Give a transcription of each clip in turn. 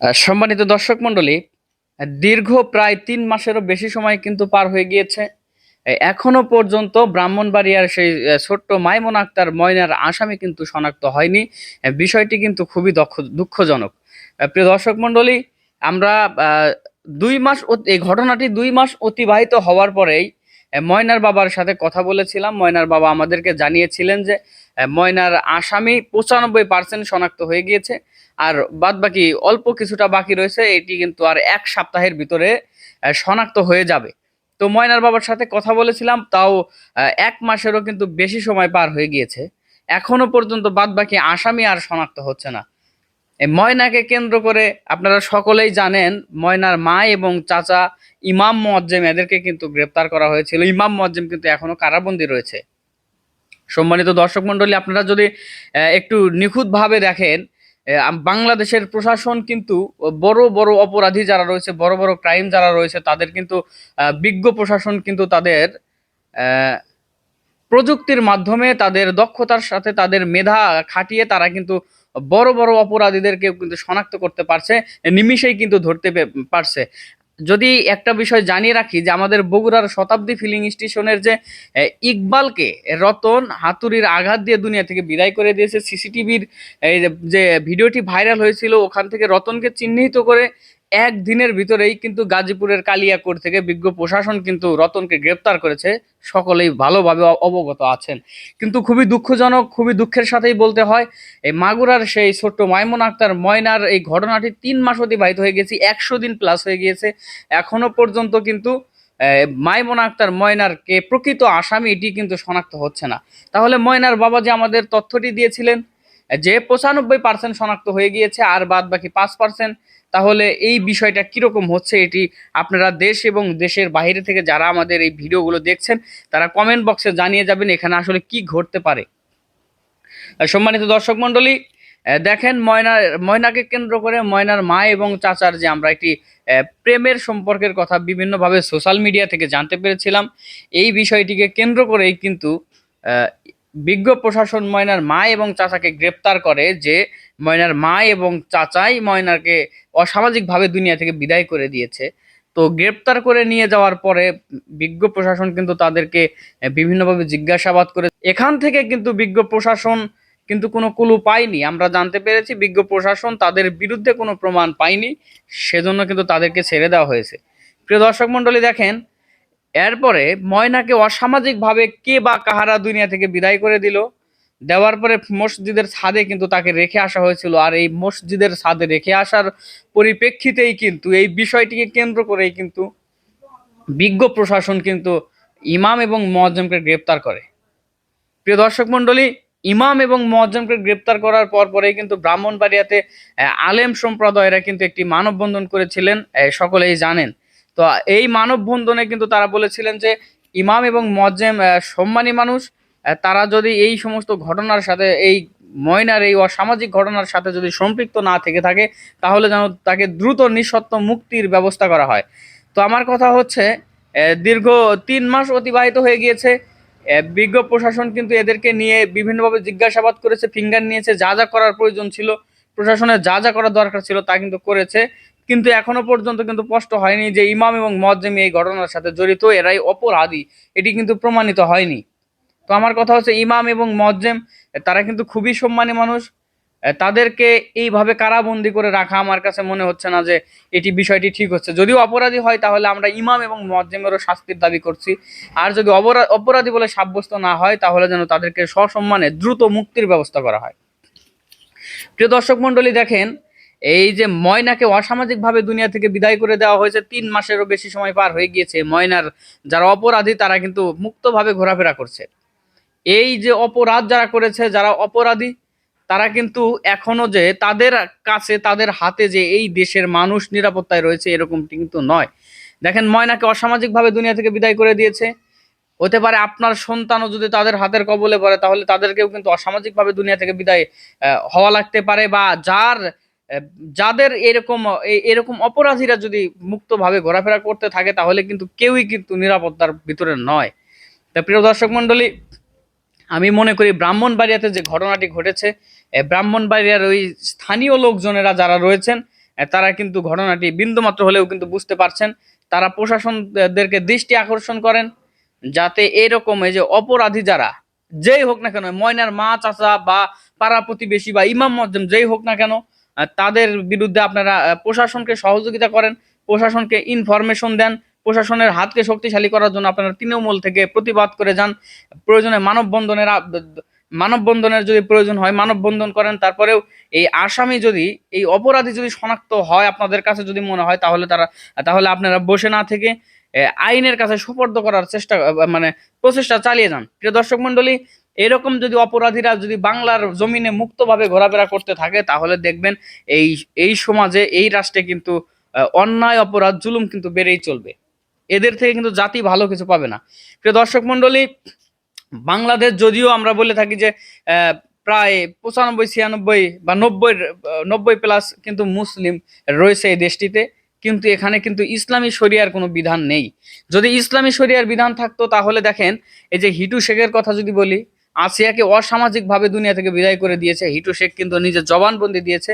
সম্মানিত দর্শক মণ্ডলী, দীর্ঘ প্রায় তিন মাসেরও বেশি সময় কিন্তু পার হয়ে গিয়েছে। এখনও পর্যন্ত ব্রাহ্মণবাড়িয়ার সেই ছোট্ট মাইমন আক্তার ময়নার আসামি কিন্তু শনাক্ত হয়নি। বিষয়টি কিন্তু খুবই দক্ষ- দুঃখজনক। প্রিয় দর্শক মণ্ডলী, আমরা দুই মাস এই ঘটনাটি দুই মাস অতিবাহিত হওয়ার পরেই ময়নার বাবার সাথে কথা বলেছিলাম। ময়নার বাবা আমাদেরকে জানিয়েছিলেন যে ময়নার আসামি পঁচানব্বই পার্সেন্ট শনাক্ত হয়ে গিয়েছে। আর বাদ বাকি অল্প কিছুটা বাকি রয়েছে, এটি কিন্তু আর এক সপ্তাহের ভিতরে শনাক্ত হয়ে যাবে। তো ময়নার বাবার সাথে কথা বলেছিলাম, তাও এক মাসেরও কিন্তু বেশি সময় পার হয়ে গিয়েছে। এখনও পর্যন্ত বাদ বাকি আসামি আর শনাক্ত হচ্ছে না। ময়নাকে কেন্দ্র করে আপনারা সকলেই জানেন, ময়নার মা এবং চাচা ইমাম মোয়াজ্জেম এদেরকে কিন্তু গ্রেপ্তার করা হয়েছিল। ইমাম মোয়াজ্জেম কিন্তু এখনও কারাবন্দী রয়েছে। সম্মানিত দর্শক মণ্ডলী, আপনারা যদি একটু নিখুঁতভাবে দেখেন বাংলাদেশের প্রশাসন কিন্তু বড় বড় অপরাধী যারা রয়েছে, বড় বড় ক্রাইম যারা রয়েছে, তাদের কিন্তু বিজ্ঞ প্রশাসন কিন্তু তাদের প্রযুক্তির মাধ্যমে তাদের দক্ষতার সাথে তাদের মেধা খাটিয়ে তারা কিন্তু বড় বড় অপরাধীদেরকে কিন্তু শনাক্ত করতে পারছে, নিমিষেই কিন্তু ধরতে পারছে। যদি একটা বিষয় জানিয়ে রাখি যে আমাদের বগুড়ার শতাব্দী ফিলিং স্টেশনের যে ইকবালকে রতন হাতুড়ির আঘাত দিয়ে দুনিয়া থেকে বিদায় করে দিয়েছে। সিসিটিভির যে- ভিডিওটি ভাইরাল হয়েছিল, ওখান থেকে রতনকে চিহ্নিত করে এক দিনের ভিতরেই কিন্তু গাজীপুরের কালিয়াকোট থেকে বিজ্ঞ প্রশাসন কিন্তু রতনকে গ্রেপ্তার করেছে। সকলেই ভালোভাবে অবগত আছেন। কিন্তু খুবই দুঃখজনক, খুবই দুঃখের সাথেই বলতে হয়, এই মাগুরার সেই ছোট্ট মাইমুন আক্তার ময়নার এই ঘটনাটি তিন মাস অতিবাহিত হয়ে গেছে, একশো দিন প্লাস হয়ে গিয়েছে। এখনও পর্যন্ত কিন্তু মাইমুন আক্তার ময়নারকে প্রকৃত আসামি এটি কিন্তু শনাক্ত হচ্ছে না। তাহলে ময়নার বাবা যে আমাদের তথ্যটি দিয়েছিলেন যে পঁচানব্বই পার্সেন্ট শনাক্ত হয়ে গিয়েছে আর বাদ বাকি পাঁচ পার্সেন্ট তাহলে এই বিষয়টা কীরকম হচ্ছে এটি আপনারা দেশ এবং দেশের বাইরে থেকে যারা আমাদের এই ভিডিওগুলো দেখছেন, তারা কমেন্ট বক্সে জানিয়ে যাবেন এখানে আসলে কি ঘটতে পারে। সম্মানিত দর্শক মণ্ডলী দেখেন ময়না, ময়নাকে কেন্দ্র করে ময়নার মা এবং চাচার যে আমরা একটি প্রেমের সম্পর্কের কথা বিভিন্নভাবে সোশ্যাল মিডিয়া থেকে জানতে পেরেছিলাম, এই বিষয়টিকে কেন্দ্র করেই কিন্তু বিজ্ঞ প্রশাসন ময়নার মা এবং চাচাকে গ্রেপ্তার করে যে ময়নার মা এবং চাচাই ময়নাকে অসামাজিকভাবে দুনিয়া থেকে বিদায় করে দিয়েছে। তো গ্রেপ্তার করে নিয়ে যাওয়ার পরে বিজ্ঞ প্রশাসন কিন্তু তাদেরকে বিভিন্নভাবে জিজ্ঞাসাবাদ করে এখান থেকে কিন্তু বিজ্ঞ প্রশাসন কিন্তু কোনো কুলু পায়নি। আমরা জানতে পেরেছি বিজ্ঞ প্রশাসন তাদের বিরুদ্ধে কোনো প্রমাণ পায়নি, সেজন্য কিন্তু তাদেরকে ছেড়ে দেওয়া হয়েছে। প্রিয় দর্শক মণ্ডলী, দেখেন এরপরে ময়নাকে অসামাজিকভাবে কে বা কাহারা দুনিয়া থেকে বিদায় করে দিল। দেওয়ার পরে মসজিদের ছাদে কিন্তু তাকে রেখে আসা হয়েছিল। আর এই মসজিদের ছাদে রেখে আসার পরিপ্রেক্ষিতেই কিন্তু এই বিষয়টিকে কেন্দ্র করেই কিন্তু বিজ্ঞ প্রশাসন কিন্তু ইমাম এবং মজ্জমকে গ্রেপ্তার করে। প্রিয় দর্শক মণ্ডলী, ইমাম এবং মজ্জমকে গ্রেপ্তার করার পর পরেই কিন্তু ব্রাহ্মণবাড়িয়াতে আলেম সম্প্রদায়েরা কিন্তু একটি মানববন্ধন করেছিলেন। সকলেই জানেন তো এই মানববন্ধনে কিন্তু তারা বলেছিলেন যে ইমাম এবং মজ্জেম সম্মানী মানুষ তারা যদি এই সমস্ত ঘটনার সাথে, এই ময়নার, এই অসামাজিক ঘটনার সাথে যদি সম্পৃক্ত না থেকে থাকে, তাহলে যেন তাকে দ্রুত নিঃসত্ব মুক্তির ব্যবস্থা করা হয়। তো আমার কথা হচ্ছে দীর্ঘ তিন মাস অতিবাহিত হয়ে গিয়েছে বিজ্ঞ প্রশাসন কিন্তু এদেরকে নিয়ে বিভিন্নভাবে জিজ্ঞাসাবাদ করেছে, ফিঙ্গার নিয়েছে, যা যা করার প্রয়োজন ছিল, প্রশাসনের যা যা করার দরকার ছিল তা কিন্তু করেছে। কিন্তু এখনও পর্যন্ত কিন্তু স্পষ্ট হয়নি যে ইমাম এবং মজ্জেমি এই ঘটনার সাথে জড়িত, এরাই অপরাধী। এটি কিন্তু প্রমাণিত হয়নি। তো আমার কথা হচ্ছে ইমাম এবং মজ্জেম তারা কিন্তু খুবই সম্মানী মানুষ। তাদেরকে এইভাবে কারাবন্দি করে রাখা আমার কাছে মনে হচ্ছে না যে এটি বিষয়টি ঠিক হচ্ছে। যদিও অপরাধী হয়, তাহলে আমরা ইমাম এবং মজ্জেমেরও শাস্তির দাবি করছি। আর যদি অপরা- অপরাধী বলে সাব্যস্ত না হয়, তাহলে যেন তাদেরকে সসম্মানে দ্রুত মুক্তির ব্যবস্থা করা হয়। প্রিয় দর্শক মণ্ডলী, দেখেন এই যে ময়নাকে অসামাজিকভাবে দুনিয়া থেকে বিদায় করে দেওয়া হয়েছে, তিন মাসেরও বেশি সময় পার হয়ে গিয়েছে ময়নার, যারা অপরাধী তারা কিন্তু মুক্তভাবে ঘোরাফেরা করছে। এই যে অপরাধ যারা করেছে, যারা অপরাধী, তারা কিন্তু এখনও যে তাদের কাছে, তাদের হাতে যে এই দেশের মানুষ নিরাপত্তায় রয়েছে, এরকমটি কিন্তু নয়। দেখেন, ময়নাকে অসামাজিকভাবে দুনিয়া থেকে বিদায় করে দিয়েছে। হতে পারে আপনার সন্তানও যদি তাদের হাতের কবলে পড়ে, তাহলে তাদেরকেও কিন্তু অসামাজিকভাবে দুনিয়া থেকে বিদায় হওয়া লাগতে পারে বা যার যাদের এরকম এরকম অপরাধীরা যদি মুক্তভাবে ঘোরাফেরা করতে থাকে, তাহলে কিন্তু কেউই কিন্তু নিরাপত্তার ভিতরে নয়। তা প্রিয় দর্শক মণ্ডলী, আমি মনে করি ব্রাহ্মণবাড়িয়াতে যে ঘটনাটি ঘটেছে ব্রাহ্মণবাড়িয়ার ওই স্থানীয় লোকজনেরা যারা রয়েছেন তারা কিন্তু ঘটনাটি বিন্দুমাত্র হলেও কিন্তু বুঝতে পারছেন। তারা প্রশাসনদেরকে দৃষ্টি আকর্ষণ করেন, যাতে এরকম এই যে অপরাধী যারা, যেই হোক না কেন, ময়নার মা, চাচা বা পাড়া প্রতিবেশী বা ইমাম মজ্জম যেই হোক না কেন তাদের বিরুদ্ধে আপনারা প্রশাসনকে সহযোগিতা করেন, প্রশাসনকে ইনফরমেশন দেন, প্রশাসনের হাতকে শক্তিশালী করার জন্য আপনারা তৃণমূল থেকে প্রতিবাদ করে যান। প্রয়োজনে মানববন্ধনের মানববন্ধনের যদি প্রয়োজন হয়, মানববন্ধন করেন, তারপরেও এই আসামি যদি, এই অপরাধী যদি শনাক্ত হয় আপনাদের কাছে যদি মনে হয়, তাহলে তারা, তাহলে আপনারা বসে না থেকে আইনের কাছে সুপর্দ করার চেষ্টা মানে প্রচেষ্টা চালিয়ে যান। প্রিয় দর্শক মন্ডলী এরকম যদি অপরাধীরা যদি বাংলার জমিনে মুক্তভাবে ঘোরাফেরা করতে থাকে, তাহলে দেখবেন এই এই সমাজে, এই রাষ্ট্রে কিন্তু অন্যায়, অপরাধ, জুলুম কিন্তু বেড়েই চলবে। এদের থেকে কিন্তু জাতি ভালো কিছু পাবে না। প্রিয় দর্শক মন্ডলী বাংলাদেশ যদিও আমরা বলে থাকি যে প্রায় পঁচানব্বই, ছিয়ানব্বই বা নব্বই নব্বই প্লাস কিন্তু মুসলিম রয়েছে এই দেশটিতে। কিন্তু এখানে কিন্তু ইসলামী শরিয়ার কোনো বিধান নেই। যদি ইসলামী শরিয়ার বিধান থাকতো, তাহলে দেখেন, এই যে হিটু শেখের কথা যদি বলি আসিয়াকে অসামাজিকভাবে দুনিয়া থেকে বিদায় করে দিয়েছে। হিটু শেখ কিন্তু নিজের জবানবন্দি দিয়েছে।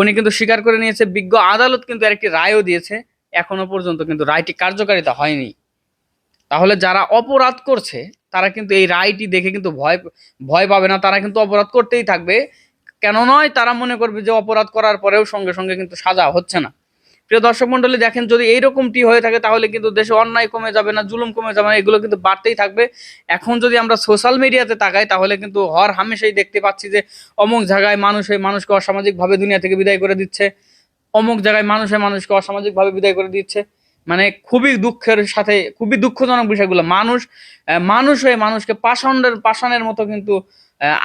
উনি কিন্তু স্বীকার করে নিয়েছে, বিজ্ঞ আদালত কিন্তু এর একটি রায়ও দিয়েছে। এখনও পর্যন্ত কিন্তু রায়টি কার্যকারিতা হয়নি। তাহলে যারা অপরাধ করছে, তারা কিন্তু এই রায়টি দেখে কিন্তু ভয় ভয় পাবে না। তারা কিন্তু অপরাধ করতেই থাকবে। কেন নয়, তারা মনে করবে যে অপরাধ করার পরেও সঙ্গে সঙ্গে কিন্তু সাজা হচ্ছে না। প্রিয় দর্শক মন্ডলী, দেখেন যদি এইরকমটি হয়ে থাকে, তাহলে কিন্তু দেশে অন্যায় কমে যাবে না, জুলুম কমে যাবে না, এগুলো কিন্তু বাড়তেই থাকবে। এখন যদি আমরা সোশ্যাল মিডিয়াতে তাকাই, তাহলে কিন্তু হর হামেশাই দেখতে পাচ্ছি যে, অমুক জায়গায় মানুষ হয়ে মানুষকে অসামাজিকভাবে দুনিয়া থেকে বিদায় করে দিচ্ছে, অমুক জায়গায় মানুষে মানুষকে অসামাজিকভাবে বিদায় করে দিচ্ছে। মানে খুবই দুঃখের সাথে, খুবই দুঃখজনক বিষয়গুলো। মানুষ মানুষ হয়ে মানুষকে পাষাণের পাষাণের মতো কিন্তু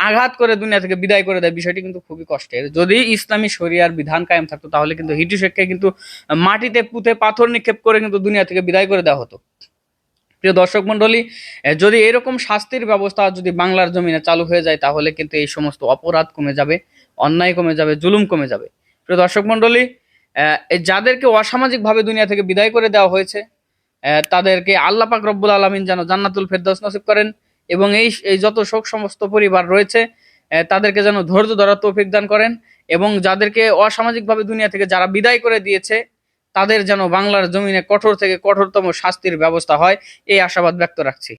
আঘাত করে দুনিয়া থেকে বিদায় করে দেয়, বিষয়টি কিন্তু খুবই কষ্টের। যদি ইসলামী শরিয়ার বিধান কায়েম থাকতো, তাহলে কিন্তু হিটু শেখকে কিন্তু মাটিতে পুঁতে পাথর নিক্ষেপ করে কিন্তু দুনিয়া থেকে বিদায় করে দেওয়া হতো। প্রিয় দর্শক মন্ডলী যদি এরকম শাস্তির ব্যবস্থা যদি বাংলার জমিনে চালু হয়ে যায়, তাহলে কিন্তু এই সমস্ত অপরাধ কমে যাবে, অন্যায় কমে যাবে, জুলুম কমে যাবে। প্রিয় দর্শক মন্ডলী যাদেরকে অসামাজিকভাবে দুনিয়া থেকে বিদায় করে দেওয়া হয়েছে তাদেরকে আল্লাহ পাক রব্বুল আলমিন যেন জান্নাতুল ফেরদৌস নসিব করেন এবং এই এই যত শোক সমস্ত পরিবার রয়েছে তাদেরকে যেন ধৈর্য ধরার তৌফিক দান করেন এবং যাদেরকে অসামাজিকভাবে দুনিয়া থেকে যারা বিদায় করে দিয়েছে, তাদের যেন বাংলার জমিনে কঠোর থেকে কঠোরতম শাস্তির ব্যবস্থা হয়, এই আশাবাদ ব্যক্ত রাখছি।